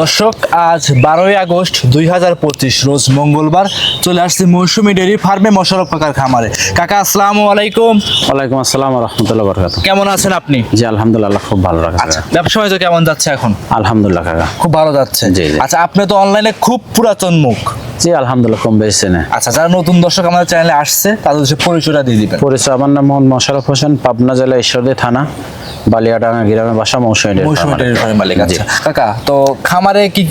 দর্শক আজ বারোই আগস্ট দুই হাজার পঁচিশ রোজ মঙ্গলবার চলে আসছে মৌসুমি ডেয়ারি ফার্মে মোশারফ কাকার খামারে। কাকা আসসালামু আলাইকুম। ওয়ালাইকুম আসসালাম রহমতুল্লাহ বরকাত কেমন আছেন আপনি? জি আলহামদুলিল্লাহ খুব ভালো রাখা আচ্ছা ব্যবসা বাণিজ্য কেমন যাচ্ছে এখন? আলহামদুলিল্লাহ কাকা। খুব ভালো যাচ্ছে। জি। আচ্ছা আপনি তো অনলাইনে খুব পুরাতন মুখ। জি আলহামদুলিল্লাহ কম বেশি না। আচ্ছা যারা নতুন দর্শক আমাদের চ্যানেলে আসছে তাদের পরিচয়টা দিয়ে দিবেন। পরিচয় আমার নাম মোহাম্মদ মোশারফ হোসেন পাবনা জেলা ঈশ্বরদী থানা। বালিয়াডাঙ্গা গ্রামের বাসা মৌসুমী মৌসুমি। ডেয়ারি মালিক। আচ্ছা। কাকা তো খামারে কি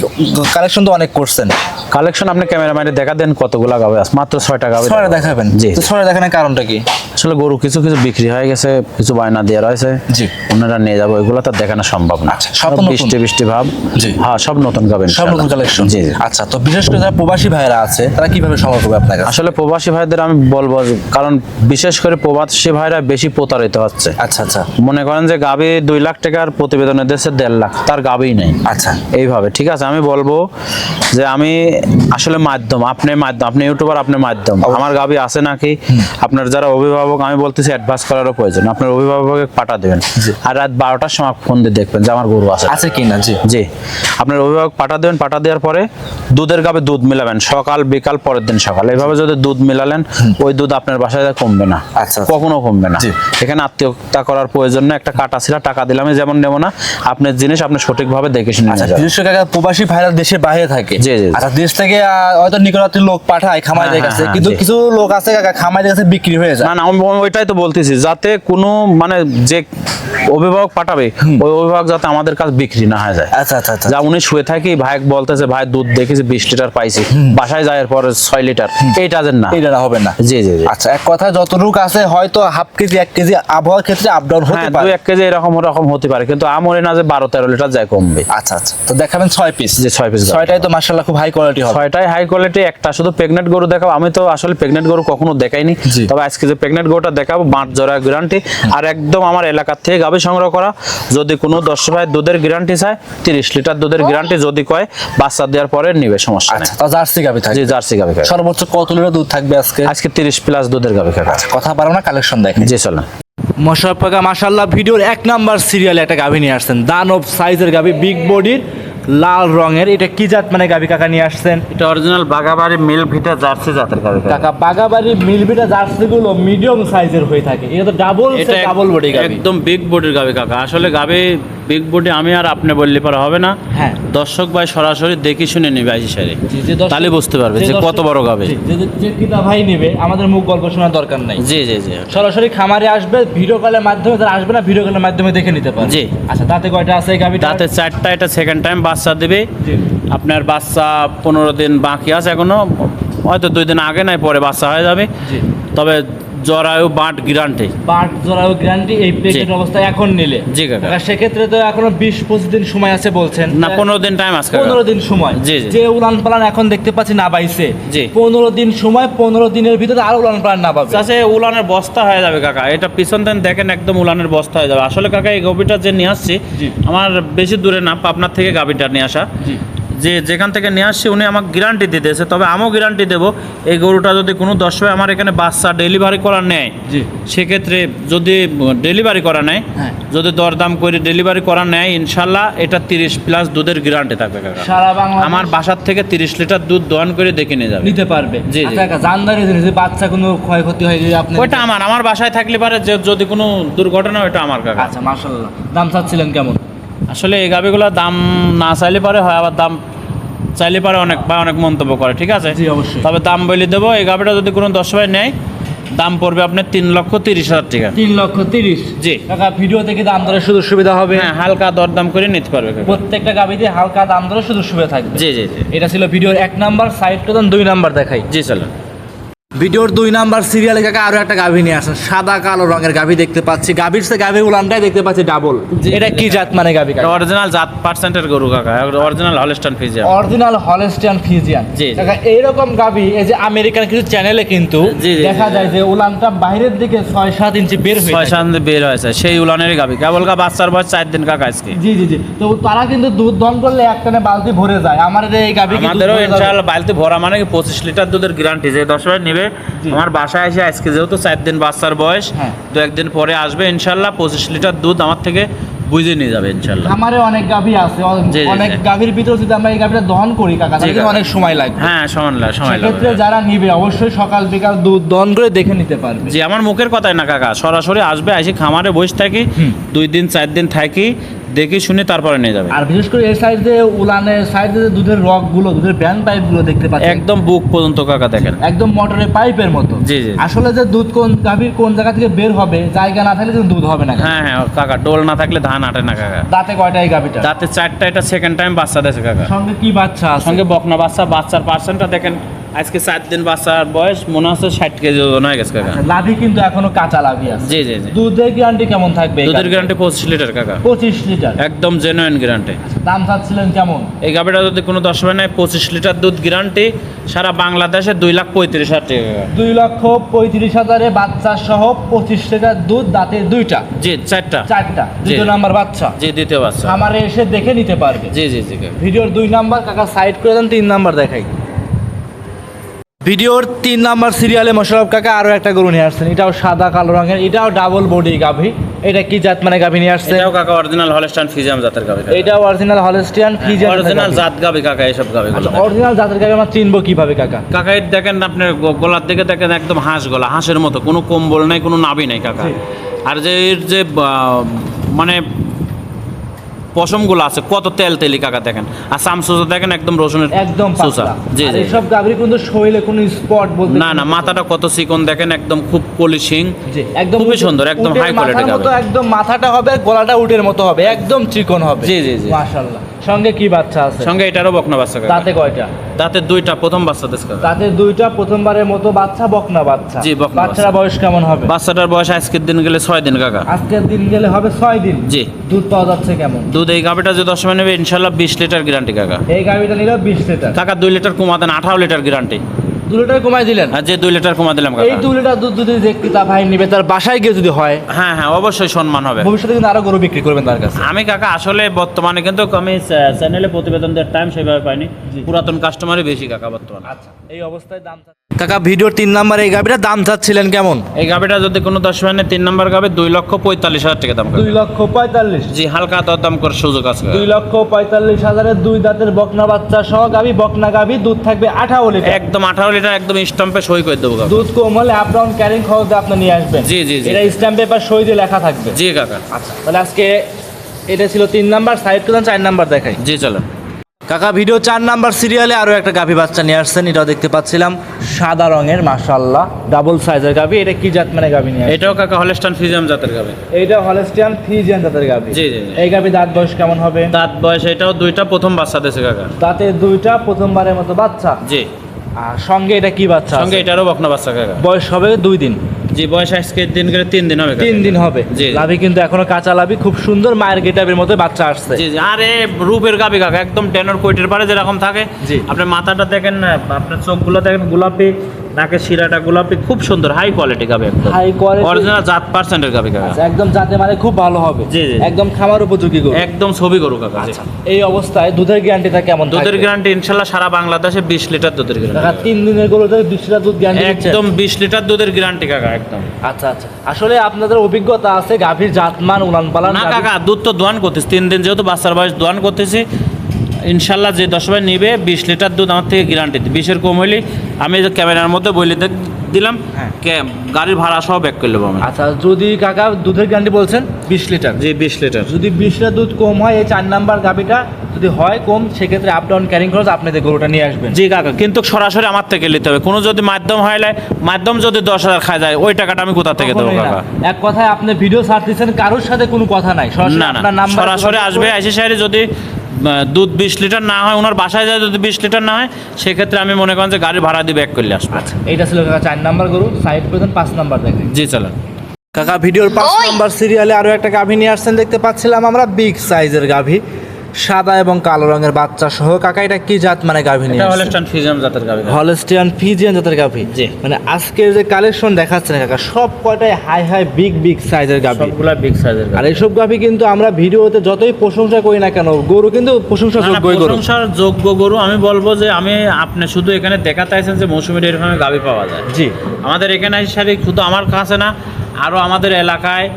কালেকশন তো অনেক করছেন? কালেকশন আপনি ক্যামেরাম্যানে দেখা দেন কতগুলা গাবে মাত্র ছয়টা গাবে ছড়া দেখাবেন? জি। তো ছড়া দেখানোর কারণটা কি? আসলে গরু কিছু কিছু বিক্রি হয়ে গেছে কিছু বায়না দেওয়া রয়েছে। জি। ওনারা নিয়ে যাব এগুলো তো দেখানো সম্ভব না। আচ্ছা, সব। বৃষ্টি বৃষ্টি ভাব। জি। হ্যাঁ সব নতুন গাবেন সব নতুন কালেকশন জি। আচ্ছা তো বিশেষ করে যারা প্রবাসী ভাইরা আছে তারা কীভাবে করবে আপনার আসলে প্রবাসী ভাইদের আমি বলব কারণ বিশেষ করে প্রবাসী ভাইরা বেশি প্রতারিত হচ্ছে। আচ্ছা আচ্ছা। মনে করেন যে গাবি দুই লাখ টাকার প্রতিবেদনে দিচ্ছে দেড় লাখ। তার গাবিই নেই। আচ্ছা। এইভাবে ঠিক আছে? আমি বলব যে আমি আসলে মাধ্যম আপনি মাধ্যম আপনি ইউটিউবার আপনি মাধ্যম। আমার গাবি আছে নাকি? আপনার যারা অভিভাবক আমি বলতেছি অ্যাডভান্স করারও প্রয়োজন। আপনার অভিভাবককে পাঠা দেবেন। আর রাত বারোটার সময় ফোন দিয়ে দেখবেন যে আমার গরু আছে। আছে কি না? জি। জি। আপনার অভিভাবক পাঠা দেবেন পাঠা দেওয়ার পরে দুধের গাবে দুধ মিলাবেন। সকাল বিকাল পরের দিন সকাল। এইভাবে যদি দুধ মিলালেন ওই দুধ আপনার বাসায় কমবে না। আচ্ছা। কখনো কমবে না। এখানে আত্মীয়তা করার প্রয়োজন না একটা কাটা ছিল টাকা দিলাম যেমন নেব না আপনার জিনিস আপনি সঠিকভাবে দেখে শুনে আচ্ছা কাকা প্রবাসী ভাইরা দেশের বাইরে থাকে। জি, জি। আচ্ছা দেশ থেকে হয়তো নিকটবর্তী লোক পাঠায় খামারদের হ্যাঁ, কাছে হ্যাঁ, কিন্তু কিছু লোক আছে কাকা খামারদের কাছে বিক্রি হয়ে যায়। না না আমি ওইটাই তো বলতেছি যাতে কোনো মানে যে অভিভাবক পাঠাবে ওই অভিভাবক যাতে আমাদের কাছে বিক্রি না হয়ে যায়। আচ্ছা আচ্ছা আচ্ছা। যা উনি শুয়ে থাকি ভাই বলতেছে ভাই দুধ দেখেছি বিশ লিটার পাইছি বাসায় যায় পর ছয় লিটার এইটা যেন না। এটা হবে না। জি জি জি। আচ্ছা এক কথা যতটুক আছে হয়তো হাফ কেজি এক কেজি আবহাওয়ার ক্ষেত্রে আপ ডাউন হতে হ্যাঁ পারে। এক কেজি এরকম ওরকম হতে পারে কিন্তু আমরে না যে বারো তেরো লিটার যায় কমবে। আচ্ছা আচ্ছা। তো দেখাবেন ছয় পিস যে ছয় পিস ছয়টাই তো মার্শাল্লাহ খুব হাই কোয়ালিটি হবে। ছয়টাই হাই কোয়ালিটি একটা শুধু প্রেগনেন্ট গরু দেখাবো। আমি তো আসলে প্রেগনেন্ট গরু কখনো দেখাইনি। তবে আজকে যে প্রেগনেন্ট গরুটা দেখাবো বাঁট জোড়া গ্যারান্টি আর একদম আমার এলাকার থেকে গাভী সংগ্রহ করা। যদি কোনো দশ ভাই দুধের গ্যারান্টি চায় তিরিশ লিটার দুধের গ্যারান্টি যদি কয় বাচ্চা দেওয়ার পরে নিবে সমস্যা নেই। আচ্ছা জার্সি গাবি থাকে জি জার্সি গাভী সর্বোচ্চ কত লিটার দুধ থাকবে আজকে? আজকে তিরিশ প্লাস দুধের গাভী খাবে কথা পারব না কালেকশন দেখেন। জি চলেন। মোশারফ কাকা মাসাল্লাহ ভিডিওর এক নাম্বার সিরিয়ালে একটা গাভী নিয়ে আসছেন। দান অফ সাইজের গাভী বিগ বডির লাল রঙের। এটা কি জাত? মানে গাভী কাকা নিয়ে আসছেন। এটা অরিজিনাল বাগাবাড়ি মিলভিটা জার্সি জাতের গাভী কাকা। বাগাবাড়ি মিলভিটা জার্সি গুলো মিডিয়াম সাইজের হয়ে থাকে। এটা তো ডাবল এটা ডাবল বডি গাভী। একদম বিগ বডির গাভী কাকা। আসলে গাভী বিগ বডি আমি আর আপনি বললে পরে হবে না। হ্যাঁ। দর্শক ভাই সরাসরি দেখে শুনে নেবে আইসি সারে তাহলে বুঝতে পারবে যে কত বড় যে যে কিতা ভাই নেবে আমাদের মুখ গল্প শোনার দরকার নাই। জি জি জি। সরাসরি খামারে আসবে ভিডিও কলের মাধ্যমে তারা আসবে না ভিডিও কলের মাধ্যমে দেখে নিতে পারবে। জি। আচ্ছা তাতে কয়টা আছে গাভীটা তাতে চারটা এটা সেকেন্ড টাইম বাচ্চা দেবে। আপনার বাচ্চা পনেরো দিন বাকি আছে এখনও। হয়তো দুই দিন আগে নাই পরে বাচ্চা হয়ে যাবে। তবে জরায়ু বাট গ্যারান্টি বাট জোড়াও গ্যারান্টি এই প্রেগনেন্ট অবস্থায় এখন নিলে। জি কাকা। সেক্ষেত্রে তো এখনও বিশ পঁচিশ দিন সময় আছে বলছেন। না পনেরো দিন টাইম আছে পনেরো দিন সময়। জি। যে উলান পালান এখন দেখতে পাচ্ছি না পাইছে জি। পনেরো দিন সময় পনেরো দিনের ভিতরে আরও উলান পালান না পাবে। চাষে উলানের বস্তা হয়ে যাবে কাকা। এটা পিছন দেন দেখেন একদম উলানের বস্তা হয়ে যাবে। আসলে কাকা এই গাভিটা যে নিয়ে আসছি আমার বেশি দূরে না পাবনার থেকে গাভিটা নিয়ে আসা। যে যেখান থেকে নিয়ে আসছি উনি আমাকে গ্যারান্টি দিতেছে তবে আমিও গ্যারান্টি দেবো এই গরুটা যদি কোনো দর্শক আমার এখানে বাচ্চা ডেলিভারি করার নেয় সেক্ষেত্রে যদি ডেলিভারি করা নেয় হ্যাঁ। যদি দরদাম করে ডেলিভারি করা নেয় ইনশাল্লাহ এটা তিরিশ প্লাস দুধের গ্যারান্টি থাকবে কাকা। সারা বাংলা আমার বাসার থেকে তিরিশ লিটার দুধ দোয়ান করে দেখে নিয়ে যাবে। নিতে পারবে। জি। আচ্ছা জানদারি বাচ্চা কোনো ক্ষয়ক্ষতি হয়ে আপনি ওইটা আমার আমার বাসায় থাকলে পারে যে যদি কোনো দুর্ঘটনা ওইটা আমার কাকা। আচ্ছা মাশাল্লাহ দাম চাচ্ছিলেন কেমন? আসলে এই গাভিগুলোর দাম না চাইলে পারে হয় আবার দাম চাইলে পারে অনেক বা অনেক মন্তব্য করে ঠিক আছে। তবে দাম বলে দেবো এই গাভিটা যদি কোনো দশ ভাই নেয় দাম পড়বে আপনার তিন লক্ষ তিরিশ হাজার টাকা। তিন লক্ষ তিরিশ? জি। টাকা ভিডিও থেকে দাম দরের সুযোগ সুবিধা হবে? হ্যাঁ হালকা দরদাম করে নিতে পারবে। প্রত্যেকটা গাবিতে হালকা দাম দরের সুযোগ সুবিধা থাকবে। জি জি জি। এটা ছিল ভিডিওর এক নাম্বার সাইড টু দুই নাম্বার দেখাই। জি চলো ভিডিওর দুই নাম্বার সিরিয়ালে কাকা আরও একটা গাভী নিয়ে আসেন। সাদা কালো রঙের গাভী দেখতে পাচ্ছি। গাভীর সে গাভী উলানটাই দেখতে পাচ্ছি ডাবল এটা কি জাত মানে গাভী কাকা? অরিজিনাল জাত পার্সেন্টের গরু কাকা। Original Holstein Friesian original Holstein Friesian জি। কাকা এইরকম গাভী এই যে আমেরিকান কিছু চ্যানেলে কিন্তু দেখা যায় যে উলানটা বাইরের দিকে ছয় সাত ইঞ্চি বের হয়ে ছয় থাকে। সান্দে বের হয়েছে। সেই উলানেরই গাভি। কেবল কা বাচ্চার বয়স চার দিন কাকা আজকে। জি জি জি। তো তারা কিন্তু দুধ দন করলে একটানে বালতি ভরে যায়। আমাদের এই গাভী কি দুধ আমাদেরও ইনশাআল্লাহ বালতি ভরা মানে কি পঁচিশ লিটার দুধের গ্যারান্টি যে দশ ভাই নেবে জি। আমার বাসায় এসে আজকে যেহেতু চার দিন বাচ্চার বয়স হ্যাঁ। দু একদিন পরে আসবে ইনশাল্লাহ পঁচিশ লিটার দুধ আমার থেকে বুঝে নিয়ে যাবে ইনশাল্লাহ। খামারে অনেক গাভী আছে অনেক গাভীর ভিতরে যদি আমরা এই গাভীটা দহন করি কাকা তাহলে অনেক সময় লাগবে। হ্যাঁ সমান লাগে সময় লাগবে। যারা নিবে অবশ্যই সকাল বিকাল দুধ দহন করে দেখে নিতে পারবে। জি আমার মুখের কথাই না কাকা। সরাসরি আসবে এসে খামারে বসে থাকি দুই দিন চার দিন থাকি দেখি শুনে তারপরে নিয়ে যাবে। আর বিশেষ করে এই সাইডে উলানের সাইডে যে দুধের রকগুলো দুধের ব্যান্ড পাইপগুলো দেখতে পাচ্ছেন? একদম বুক পর্যন্ত কাকা দেখেন। একদম মোটরের পাইপের মতো। জি, জি। আসলে যে দুধ কোন গাভীর কোন জায়গা থেকে বের হবে জায়গা না থাকলে দুধ হবে না হ্যাঁ হ্যাঁ কাকা ডোল না থাকলে ধান আটে না কাকা। দাঁতে কয়টা এই গাভীটা? দাঁতে চারটা এটা সেকেন্ড টাইম বাচ্চা দিয়েছে কাকা। সঙ্গে কি বাচ্চা সঙ্গে বকনা বাচ্চা বাচ্চার পার্সেন্টটা দেখেন আজকে চার দিন বাচ্চার বয়স মনে হচ্ছে ষাট কেজি ওজন হয়ে গেছে কাকা। লাভি কিন্তু এখনও কাঁচা লাভি আছে। জি জি জি। দুধের গ্যারান্টি কেমন থাকবে দুধের গ্যারান্টি পঁচিশ লিটার কাকা। পঁচিশ লিটার। একদম জেনুইন গ্যারান্টি দাম চাচ্ছিলেন কেমন? এই গাভিটা যদি কোনো দশ হয় নাই পঁচিশ লিটার দুধ গ্যারান্টি সারা বাংলাদেশে দুই লাখ পঁয়ত্রিশ হাজার টাকা দুই লক্ষ পঁয়ত্রিশ হাজারে বাচ্চা সহ পঁচিশ লিটার দুধ দাঁতে দুইটা। জি চারটা। চারটা। দ্বিতীয় নাম্বার বাচ্চা। জি দ্বিতীয় বাচ্চা। খামারে এসে দেখে নিতে পারবে। জি জি জি ভিডিওর দুই নাম্বার কাকা সাইড করে দেন তিন নাম্বার দেখাই। ভিডিওর তিন নাম্বার সিরিয়ালে মোশারফ কাকা আরও একটা গরু নিয়ে আসছেন। এটাও সাদা কালো রঙের এটাও ডাবল বডি গাভী। এটা কি জাত মানে গাভী নিয়ে আসছে এটাও কাকা অরিজিনাল হলস্টাইন ফিজিয়াম জাতের গাভি এটাও অরিজিনাল হলস্টিয়ান ফিজিয়ান অরিজিনাল জাত গাভি কাকা এইসব গাভি অরিজিনাল জাতের গাভী আমরা চিনবো কীভাবে কাকা? কাকা এর দেখেন আপনার গো- গলার দিকে দেখেন একদম হাঁস গলা হাঁসের মতো কোনো কম্বল নাই কোনো নাভি নাই কাকা। আর যে এর যে মানে পশমগুলো আছে কত তেল তেলি কাকা দেখেন। আর সামসুসা দেখেন একদম রসুনের একদম সুসা জি জি। সব গাবরি কিন্তু শরীরে কোনো স্পট বলতে না না মাথাটা কত চিকন দেখেন একদম খুব পলিশিং একদম খুবই সুন্দর, একদম হাই গাভী। একদম মাথাটা হবে গলাটা উটের মতো হবে একদম চিকন হবে। জি, জি, জি। মাশাআল্লাহ। সঙ্গে কি বাচ্চা আছে? সঙ্গে এটারও বকনা বাচ্চা তাতে কয়টা? তাতে দুইটা প্রথম বাচ্চা দেশ তাতে দুইটা প্রথমবারের মতো বাচ্চা বকনা বাচ্চা। জি, বকনা বাচ্চার বয়স কেমন হবে? বাচ্চাটার বয়স আজকের দিন গেলে ছয় দিন কাকা। আজকের দিন গেলে হবে ছয় দিন? জি। দুধ পাওয়া যাচ্ছে কেমন? দুধ এই গাভিটা যে দশ নেবে ইনশাল্লাহ বিশ লিটার গ্যারান্টি কাকা। এই গাভিটা নিলে বিশ লিটার। টাকা দুই লিটার কমাতেন আঠারো লিটার গ্যারান্টি দু লিটার কমাই দিলেন? যে দুই লিটার কমা দিলাম এই কাকা দু লিটার দুধ যদি যে ক্রেতা ভাই নিবে তার বাসায় গিয়ে যদি হয় হ্যাঁ হ্যাঁ অবশ্যই সম্মান হবে। ভবিষ্যতে কিন্তু আরও গরু বিক্রি করবেন তার কাছে। আমি কাকা আসলে বর্তমানে কিন্তু আমি চ্যানেলে প্রতিবেদন দেওয়ার টাইম সেভাবে পাইনি। পুরাতন কাস্টমারই বেশি কাকা বর্তমানে। আচ্ছা এই অবস্থায় দাম কাকা ভিডিওর তিন নাম্বার এই গাভিটার দাম চাচ্ছিলেন কেমন? এই গাভিটা যদি কোনো দশ মানে তিন নাম্বার গাবে দুই লক্ষ পঁয়তাল্লিশ হাজার টাকা দাম দুই লক্ষ পঁয়তাল্লিশ। জি হালকা দর দাম করে সুযোগ আছে। দুই লক্ষ পঁয়তাল্লিশ হাজারের দুই দাঁতের বকনা বাচ্চা সহ গাভি বকনা গাভি দুধ থাকবে আঠারো লিটার। একদম আঠারো লিটার একদম স্টাম্পে সই করে দেবো দুধ কম হলে আপ ডাউন ক্যারিং খরচ আপনি নিয়ে আসবেন। জি, জি, জি। এটা স্ট্যাম্প পেপার সই দিয়ে লেখা থাকবে। জি কাকা। আচ্ছা তাহলে আজকে এটা ছিল তিন নাম্বার সাইড করলাম চার নাম্বার দেখাই। জি চলেন। কাকা ভিডিও চার নাম্বার সিরিয়ালে আরও একটা গাভি বাচ্চা নিয়ে আসছেন এটাও দেখতে পাচ্ছিলাম। সাদা রঙের মাশাআল্লাহ। ডাবল সাইজের গাভি এটা কি জাত মানে গাভি নিয়ে এটাও কাকা হলেস্টান ফিজিয়াম জাতের গাবে এইটা হলস্টিয়ান ফিজিয়ান জাতের গাভি। জি, জি, জি। এই গাভি দাঁত বয়স কেমন হবে? দাঁত বয়স এটাও দুইটা প্রথম বাচ্চা দিয়েছে কাকা। দাঁতে দুইটা প্রথমবারের মতো বাচ্চা? জি। আর সঙ্গে এটা কি বাচ্চা সঙ্গে এটারও বকনা বাচ্চা কাকা। বয়স হবে দুই দিন। জি বয়স আজকে দিন গেলে তিন দিন হবে তিন দিন হবে। জি। লাভি কিন্তু এখনও কাঁচা লাভি খুব সুন্দর মায়ের গেটাবের মতো বাচ্চা আসছে। জি আরে রূপের গাবি কাকা একদম টেনর কোয়েটের পারে যেরকম থাকে। আপনার মাথাটা দেখেন না আপনার চোখগুলো দেখেন গোলাপি। নাকের শিরাটা গোলাপি খুব সুন্দর হাই কোয়ালিটি গাবি একদম। হাই কোয়ালিটি অরিজিনাল জাত পার্সেন্টের গাবি কাকা। আচ্ছা, একদম যাতে মানে খুব ভালো হবে। জি, জি। একদম খামার উপযোগী গরু। একদম ছবি গরু কাকা আচ্ছা এই অবস্থায় দুধের গ্যারান্টিটা কেমন দুধের গ্যারান্টি ইনশাল্লাহ সারা বাংলাদেশে বিশ লিটার দুধের কাকা তিন দিনের গরুতে বিশ লিটার দুধ গ্যারান্টি একদম বিশ লিটার দুধের গ্যারান্টি কাকা একদম। আচ্ছা আচ্ছা। আসলে আপনাদের অভিজ্ঞতা আছে গাভীর জাতমান উলান পালান না কাকা দুধ তো দোয়ান করতেছি তিন দিন যেহেতু বাচ্চার বয়স দোয়ান করতেছি ইনশাল্লাহ যে দশ ভাই নিবে বিশ লিটার দুধ আমার থেকে গ্যারান্টি বিশের কম হইলে আমি যে ক্যামেরার মধ্যে বলে দিলাম হ্যাঁ। গাড়ির ভাড়া সহ ব্যাক করে নেব আমি আচ্ছা যদি কাকা দুধের গ্যারান্টি বলছেন বিশ লিটার। জি বিশ লিটার। যদি বিশ লিটার দুধ কম হয় এই চার নাম্বার গাভীটা যদি হয় কম সেক্ষেত্রে আপ ডাউন ক্যারিং খরচ আপনাদের গরুটা নিয়ে আসবেন। জি কাকা কিন্তু সরাসরি আমার থেকে নিতে হবে। কোনো যদি মাধ্যম হয় মাধ্যম যদি দশ হাজার খায় যায় ওই টাকাটা আমি কোথা থেকে দেবো কাকা? এক কথায় আপনি ভিডিও ছাড় দিচ্ছেন কারোর সাথে কোনো কথা নাই। সরাসরি আপনার নাম্বার সরাসরি আসবে আইসি সাইডে যদি দুধ বিশ লিটার না হয় ওনার বাসায় যায় যদি বিশ লিটার না হয় সেক্ষেত্রে আমি মনে করেন যে গাড়ি ভাড়া দিয়ে ব্যাক করলে আসব। এইটা ছিল কাকা চার নাম্বার গরু সাইড করে পাঁচ নাম্বার দেখেন। জি চলেন। কাকা ভিডিওর পাঁচ নাম্বার সিরিয়ালে আরও একটা গাভী নিয়ে আসছেন দেখতে পাচ্ছিলাম আমরা বিগ সাইজের গাভী। সাদা এবং কালো রঙের বাচ্চা সহ। কাকা এটা কি জাত? মানে গাভী নিয়ে আসছেন? হলস্টাইন জাতের গাড়ি হলস্টিয়ান ফিজিয়ান জাতের গাভী? জি। মানে আজকে যে কালেকশন দেখাচ্ছেন কাকা সব কয়টাই হাই হাই বিগ বিগ সাইজের গাভী। সবগুলা বিগ সাইজের আর এইসব গাভী কিন্তু আমরা ভিডিওতে যতই প্রশংসা করি না কেন গরু কিন্তু প্রশংসা যোগ্যই গরু। প্রশংসার যোগ্য গরু। আমি বলব যে আমি আপনি শুধু এখানে দেখাতে আছেন যে মৌসুমী ডেয়ারি ফার্মে গাভি পাওয়া যায়। জি। আমাদের এখানে শাড়ি শুধু আমার কাছে না আরও আমাদের এলাকায়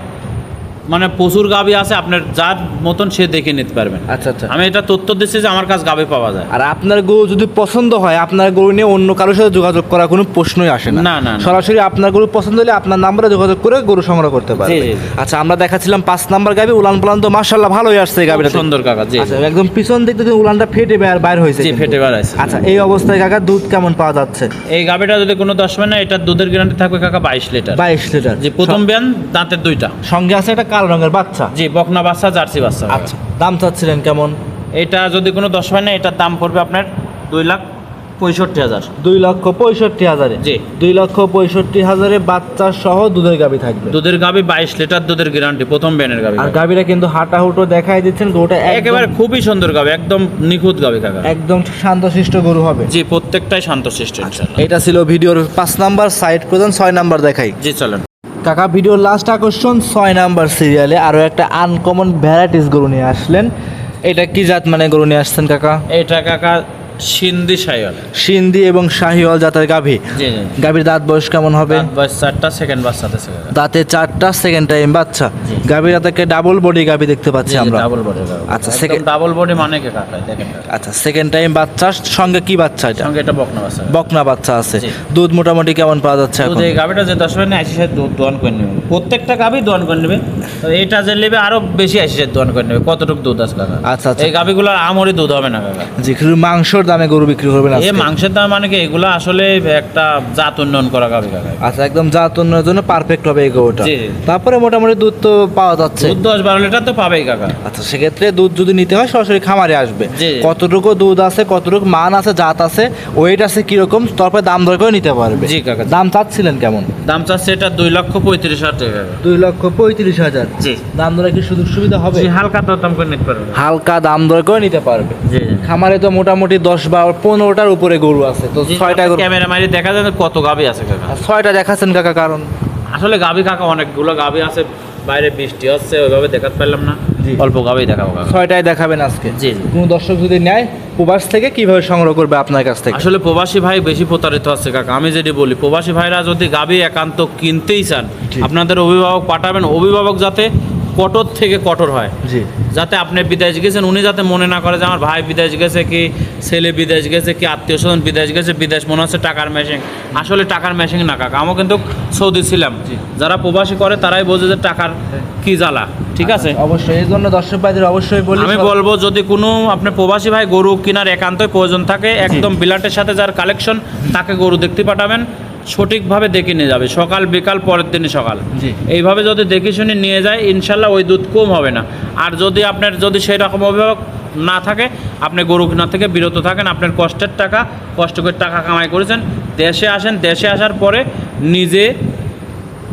মানে প্রচুর গাবি আছে আপনার যার মতন সে দেখে নিতে পারবেন। আচ্ছা আচ্ছা। আমি এটা তথ্য দিচ্ছি যে আমার কাছে গাবি পাওয়া যায়। আর আপনার গরু যদি পছন্দ হয় আপনার গরু নিয়ে অন্য কারোর সাথে যোগাযোগ করার কোনো প্রশ্নই আসে না। না, না। সরাসরি আপনার গরু পছন্দ হলে আপনার নাম্বারে যোগাযোগ করে গরু সংগ্রহ করতে জি, জি, জি। আচ্ছা আমরা দেখাচ্ছিলাম পাঁচ নাম্বার গাবি উলান পালান তো মার্শাল্লাহ ভালোই আসছে গাবিটা খুব সুন্দর কাকা জি আচ্ছা একদম পিছন দিক থেকে উলানটা ফেটে বের বাইর হয়েছে জি। ফেটে বেড়াইছে আচ্ছা এই অবস্থায় কাকা দুধ কেমন পাওয়া যাচ্ছে? এই গাবিটা যদি কোনো দশ মানে এটার দুধের গ্যারান্টি থাকবে কাকা বাইশ লিটার। বাইশ লিটার। যে প্রথম বিয়ান দাঁতের দুইটা। সঙ্গে আছে একটা কালো রঙের বাচ্চা? জি বকনা বাচ্চা জার্সি বাচ্চা। আচ্ছা দাম চাচ্ছিলেন কেমন? এটা যদি কোনো দশ হয় না এটার দাম পড়বে আপনার দুই লাখ পঁয়ষট্টি হাজার। দুই লক্ষ পঁয়ষট্টি হাজারে? জি। দুই লক্ষ পঁয়ষট্টি হাজারে বাচ্চা সহ দুধের গাবি থাকবে? দুধের গাবি বাইশ লিটার দুধের গ্যারান্টি প্রথম ব্যানের গাবি। আর গাবিটা কিন্তু হাঁটা হুটো দেখাই দিচ্ছেন গরুটা একেবারে খুবই সুন্দর গাবি একদম নিখুঁত গাবি কাকা। একদম শান্তশিষ্ট গরু হবে। জি প্রত্যেকটাই শান্তশিষ্ট ইনশাল্লাহ এটা ছিল ভিডিওর পাঁচ নাম্বার সাইড প্রধান ছয় নাম্বার দেখাই। জি চলেন। কাকা ভিডিও লাস্ট আকর্ষণ ছয় নাম্বার সিরিয়ালে আরও একটা আনকমন ভ্যারাইটিস গরু নিয়ে আসলেন। এটা কি জাত মানে গরু নিয়ে আসছেন কাকা? এটা কাকা সিন্ধি সাইওয়াল। সিন্ধি এবং শাহিওয়াল জাতের গাভী। গাভীর দাঁত বয়স কেমন হবে? বয়স চারটা সেকেন্ড বাচ্চাতে আছে দাঁতে চারটা সেকেন্ড টাইম বাচ্চা। গাভীর দাঁতে ডাবল বডি গাভী দেখতে পাচ্ছি আমরা। ডাবল বডি আচ্ছা, second- ডাবল বডি মানে কি কাকা দেখেন। আচ্ছা সেকেন্ড টাইম বাচ্চার সঙ্গে কি বাচ্চা এটা? সঙ্গে এটা বকনা বাচ্চা। বকনা বাচ্চা আছে। দুধ মোটামুটি কেমন পাওয়া যাচ্ছে এখন? দুধ এই গাভিটা যে দশ মিনিট আশি সাথে দোয়ান করে নেবে। প্রত্যেকটা গাভি দোয়ান করে নেবে। তো এইটা যে নেবে আরও বেশি আশি সাথে দোয়ান করে নেবে। কতটুকু দুধ আছে কাকা? আচ্ছা, আচ্ছা। এই গাভিগুলোর আমরি দুধ হবে না কাকা। জি শুধু মাংসর দামে গরু বিক্রি করবেন এই মাংসের দাম মানে কি? এগুলো আসলে একটা জাত উন্নয়ন করা গাভি আচ্ছা একদম জাত উন্নয়নের জন্য পারফেক্ট হবে এই গরুটা। তারপরে মোটামুটি দুধ তো পাওয়া যাচ্ছে। দুধ দশ বারো লিটার তো পাবেই কাকা। আচ্ছা সেক্ষেত্রে দুধ যদি নিতে হয় সরাসরি খামারে আসবে। কতটুকু দুধ আছে কতটুকু মান আছে জাত আছে ওয়েট আছে কীরকম তারপরে দাম দর করে নিতে পারবে। জি কাকা দাম চাচ্ছিলেন কেমন? দাম চাচ্ছে এটা দুই লক্ষ পঁয়ত্রিশ হাজার টাকা। দুই লক্ষ পঁয়ত্রিশ হাজার। জি। দাম দরে কি সুযোগ সুবিধা হবে? জি হালকা দরদাম করে নিতে পারবে। হালকা দাম দর করে নিতে পারবে। খামারে তো মোটামুটি দশ বারো পনেরোটার উপরে গরু আছে তো ছয়টা গরু ক্যামেরা মারি দেখা যায় কত গাভি আছে কাকা? ছয়টা দেখাচ্ছেন কাকা কারণ। আসলে গাভি কাকা অনেকগুলো গাভি আছে বাইরে বৃষ্টি হচ্ছে ওইভাবে দেখাতে পারলাম না। অল্প গাভি দেখাবো কাকা। ছয়টায় দেখাবেন আজকে। জি। কোনো দর্শক যদি নেয় প্রবাস থেকে কীভাবে সংগ্রহ করবে আপনার কাছ থেকে? আসলে প্রবাসী ভাই বেশি প্রতারিত হচ্ছে কাকা আমি যেটি বলি প্রবাসী ভাইরা যদি গাভি একান্ত কিনতেই চান আপনাদের অভিভাবক পাঠাবেন অভিভাবক যাতে কঠোর থেকে কঠোর হয়। জি। যাতে আপনি বিদেশ গেছেন উনি যাতে মনে না করে যে আমার ভাই বিদেশ গেছে কি ছেলে বিদেশ গেছে কি আত্মীয় স্বজন বিদেশ গেছে বিদেশ মনে হচ্ছে টাকার মেশিন আসলে টাকার মেশিন না কাকা আমিও কিন্তু সৌদি ছিলাম। যারা প্রবাসী করে তারাই বোঝে যে টাকার কি জ্বালা ঠিক আছে? অবশ্যই এই জন্য দর্শক ভাইদের অবশ্যই বলি আমি বলব যদি কোনো আপনি প্রবাসী ভাই গরু কেনার একান্তই প্রয়োজন থাকে একদম বিলাটের সাথে যার কালেকশন তাকে গরু দেখতে পাঠাবেন। সঠিকভাবে দেখে নিয়ে যাবে সকাল বিকাল পরের দিনই সকাল। এইভাবে যদি দেখে শুনে নিয়ে যায় ইনশাল্লাহ ওই দুধ কম হবে না আর যদি আপনার যদি সেই রকম অভিভাবক না থাকে আপনি গরু কেনার থেকে বিরত থাকেন আপনার কষ্টের টাকা কষ্ট করে টাকা কামাই করেছেন দেশে আসেন দেশে আসার পরে নিজে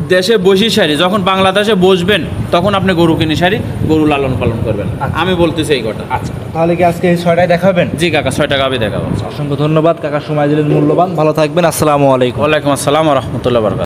দেশে বসি সারি যখন বাংলাদেশে বসবেন তখন আপনি গরু কিনে সারি গরু লালন পালন করবেন। আমি বলতেছি এই কথা। আচ্ছা। তাহলে কি আজকে এই ছয়টায় দেখাবেন? জি কাকা ছয় টাকা আমি দেখাবো। অসংখ্য ধন্যবাদ কাকা সময় দিলেন মূল্যবান। ভালো থাকবেন আসসালামু আলাইকুম। ওয়ালাইকুম আসসালাম রহমতুল্লাহ বরকাত